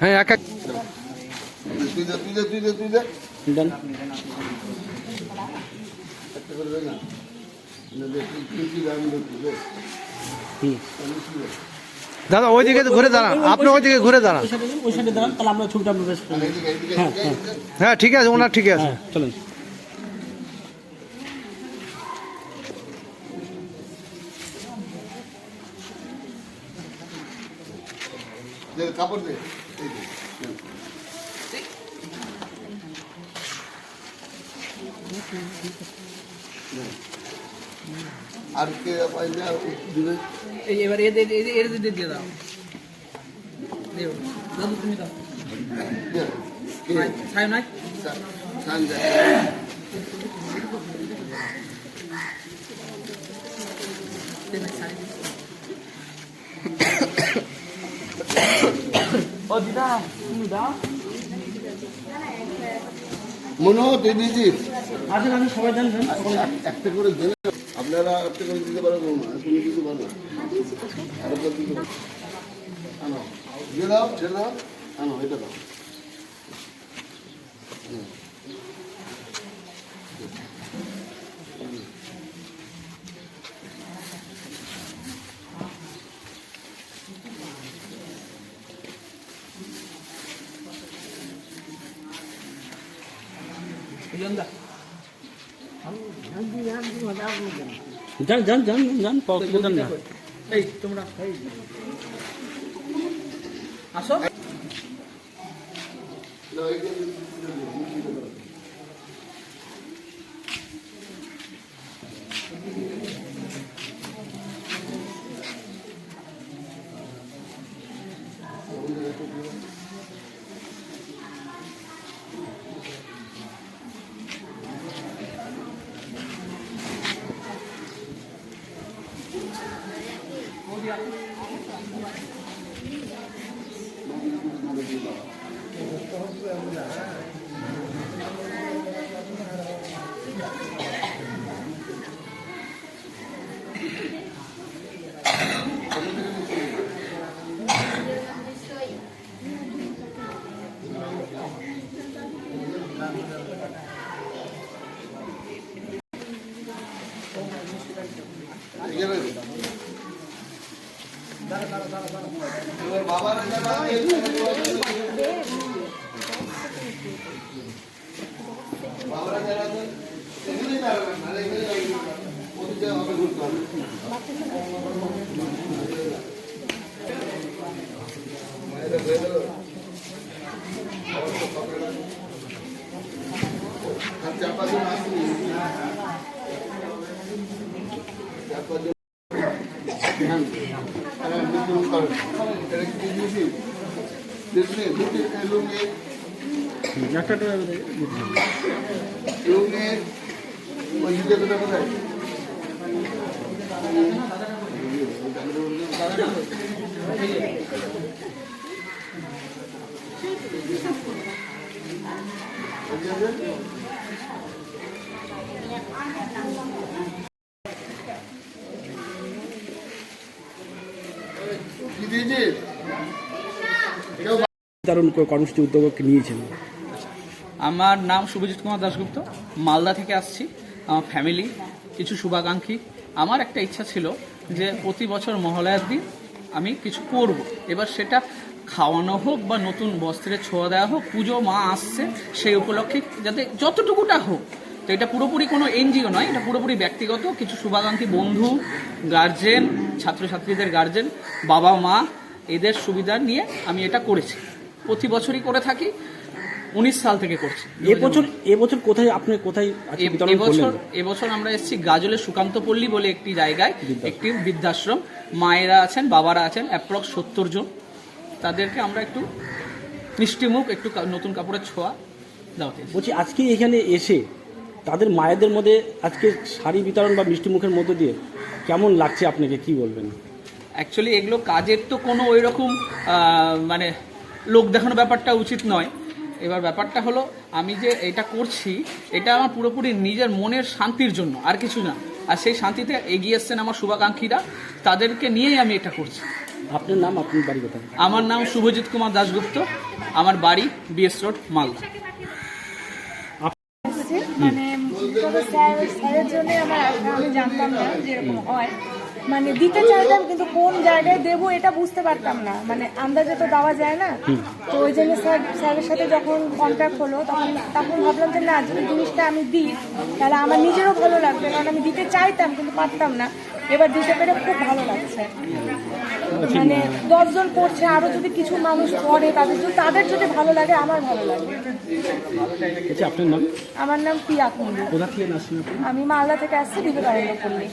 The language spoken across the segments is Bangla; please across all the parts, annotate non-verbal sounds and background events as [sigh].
হ্যাঁ এক এক। তুই দে তুই দে তুই দে তুই দে দেন দাদা ওইদিকে ঘুরে দাঁড়ান। আপনি ওইদিকে ঘুরে দাঁড়ান। ওই ওই সাইডে দাঁড়ান হ্যাঁ হ্যাঁ হ্যাঁ ঠিক আছে ওনার ঠিক আছে। হ্যাঁ চলেন। দে কাপড় দে এই দে নে। নে। আর কে পাইলে আর দিবে এই এবার এদের এদের এদের দিয়ে দাও দেও দাদু তুমি দাও দে কে ছাই নাই সান দে দিদা তুমি দাও মনে হয় তুই দিয়েছিস? আসেন আমি সবাই দেন দেন একটা করে দেন আপনারা একটা করে দিতে পারব না তুমি কিছু পারো আরও করে দিতে পারো আনো। দিয়ে দাও ছেড়ে দাও। আনো এটা দাও। হুম। বিজন দা যান যান যান যান পকেটে দেন না এই তোমরা আসো এখানে [laughs] বাবারা হ্যাঁ, হ্যাঁ, বিদ্রোহ করেন। এটা কি দিয়েছি? দিয়েছি? দিয়েছি? এই লুঙ্গি, একটা একটা লুঙ্গি, ওই জুতোটা কোথায়? ওই যে, কি দিয়েছিস? কেউ কর্মসূচি উদ্যোগ নিয়েছেন। আমার নাম শুভজিৎ কুমার দাশগুপ্ত। মালদা থেকে আসছি। আমার ফ্যামিলি কিছু শুভাকাঙ্ক্ষী। আমার একটা ইচ্ছা ছিল যে প্রতি বছর মহালয়ার দিন আমি কিছু করব। এবার সেটা খাওয়ানো হোক বা নতুন বস্ত্রে ছোঁয়া দেওয়া হোক, পুজো মা আসছে সেই উপলক্ষে যাতে যতটুকুটা হোক, তো এটা পুরোপুরি কোনো এনজিও নয়, এটা পুরোপুরি ব্যক্তিগত। কিছু শুভাকাঙ্ক্ষী বন্ধু গার্জেন ছাত্রছাত্রীদের গার্জেন বাবা মা এদের সুবিধা নিয়ে আমি এটা করেছি। প্রতি বছরই করে থাকি উনিশ সাল থেকে করছি। এবছর এবছর কোথায় আপনি কোথায় এবছর এবছর আমরা এসেছি গাজলের সুকান্ত পল্লী বলে একটি জায়গায় একটি বৃদ্ধাশ্রম। মায়েরা আছেন বাবারা আছেন অ্যাপ্রক্স সত্তর জন। তাদেরকে আমরা একটু মিষ্টি মুখ একটু নতুন কাপড়ের ছোঁয়া দেওয়া বলছি আজকে এখানে এসে তাদের মায়েদের মধ্যে আজকে শাড়ি বিতরণ বা মিষ্টি মুখের মধ্য দিয়ে কেমন লাগছে আপনাকে? কি বলবেন? অ্যাকচুয়ালি এগুলো কাজের তো কোনো ওই রকম মানে লোক দেখানো ব্যাপারটা উচিত নয়। এবার ব্যাপারটা হলো আমি যে এটা করছি এটা আমার পুরোপুরি নিজের মনের শান্তির জন্য আর কিছু না। আর সেই শান্তিতে এগিয়ে এসছেন আমার শুভাকাঙ্ক্ষীরা তাদেরকে নিয়েই আমি এটা করছি। আপনার নাম আপনার বাড়ি কোথায়? আমার নাম শুভজিৎ কুমার দাশগুপ্ত আমার বাড়ি বিএস রোড মালদা। মানে তবে স্যার স্যারের জন্য আমার আমি জানতাম না যে এরকম হয়। মানে দিতে চাইতাম কিন্তু কোন জায়গায় দেবো এটা বুঝতে পারতাম না। মানে আন্দাজে তো দেওয়া যায় না। তো ওই জন্য স্যার স্যারের সাথে যখন কন্ট্যাক্ট হলো তখন তখন ভাবলাম যে না যদি জিনিসটা আমি দিই তাহলে আমার নিজেরও ভালো লাগবে কারণ আমি দিতে চাইতাম কিন্তু পারতাম না। এবার দিতে পেরে খুব ভালো লাগছে। মানে দশজন করছে আরও যদি কিছু মানুষ করে তাদের যদি তাদের যদি ভালো লাগে আমার ভালো লাগবে আচ্ছা আপনার নাম? আমার নাম পিয়া কুন্ডু আপনি? আমি মালদা থেকে আসছি বিবেকানন্দ পল্লী।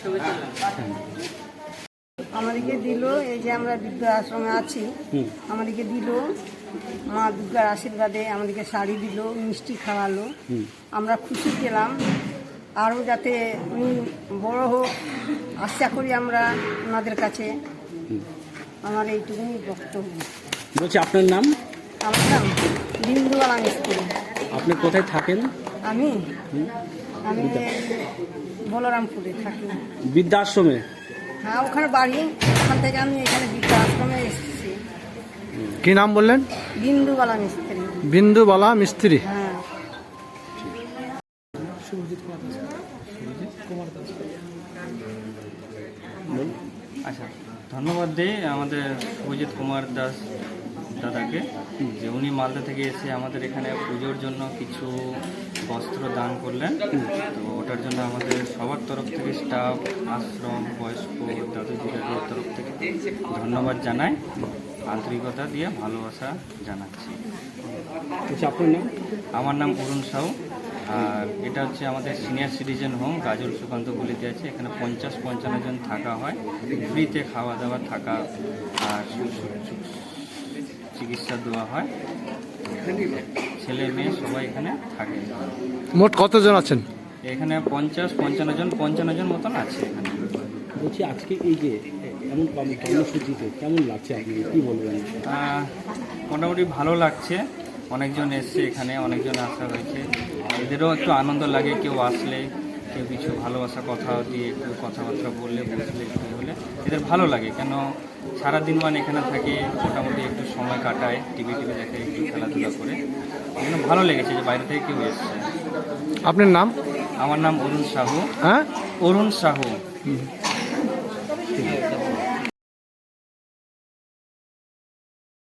আমাদেরকে দিল এই যে আমরা বিদ্যা আশ্রমে আছি আমাদেরকে দিল মা দুর্গার আশীর্বাদে আমাদেরকে শাড়ি দিল মিষ্টি খাওয়ালো। আমরা খুশি পেলাম আরও যাতে উনি বড় হোক আশা করি আমরা ওনাদের কাছে আমার এইটুকুনি বক্তব্য। বলছি আপনার নাম? আমার নাম বিন্দুবালা মিস্ত্রি আপনি কোথায় থাকেন? আমি? আমি বলরামপুরে থাকি। বৃদ্ধাশ্রমে? হ্যাঁ ওখানে বাড়ি। ওখান থেকে আমি এখানে বিদ্যা আশ্রমে এসেছি। কি নাম বললেন? বিন্দুবালা মিস্ত্রি। বিন্দুবালা মিস্ত্রি। হ্যাঁ। আচ্ছা ধন্যবাদ দিই আমাদের অভিজিৎ কুমার দাস। দাদাকে যে উনি মালদা থেকে এসে আমাদের এখানে পুজোর জন্য কিছু বস্ত্র দান করলেন। তো ওটার জন্য আমাদের সবার তরফ থেকে স্টাফ আশ্রম বয়স্ক দাদু দিদাদের তরফ থেকে ধন্যবাদ জানাই। আন্তরিকতা দিয়ে ভালোবাসা জানাচ্ছি। আচ্ছা আপনার নাম? আমার নাম অরুণ সাউ। আর এটা হচ্ছে আমাদের সিনিয়র সিটিজেন হোম গাজল সুকান্ত বলিতে আছে। এখানে পঞ্চাশ পঞ্চান্ন জন থাকা হয়। ফ্রিতে খাওয়া দাওয়া থাকা আর চিকিৎসা দেওয়া হয়। ছেলে মেয়ে সবাই এখানে থাকে। মোট কতজন আছেন? এখানে পঞ্চাশ পঞ্চান্ন জন পঞ্চান্ন জন মতন আছে এখানে। বলছি আজকে এই যে এমন কর্মসূচিতে কেমন লাগছে আপনি কি বলবেন? মোটামুটি ভালো লাগছে। অনেকজন এসছে এখানে অনেকজন আসা হয়েছে। এদেরও একটু আনন্দ লাগে কেউ আসলে কেউ কিছু ভালোবাসা কথা দিয়ে একটু কথাবার্তা বললে বসলে একটু হলে। এদের ভালো লাগে কেন সারাদিন মানে এখানে থাকে মোটামুটি একটু সময় কাটায় টিভি টিভি দেখে একটু খেলাধুলা করে। এখানে ভালো লেগেছে যে বাইরে থেকে কেউ এসছে। আপনার নাম? আমার নাম অরুণ সাহু। হ্যাঁ? অরুণ সাহু।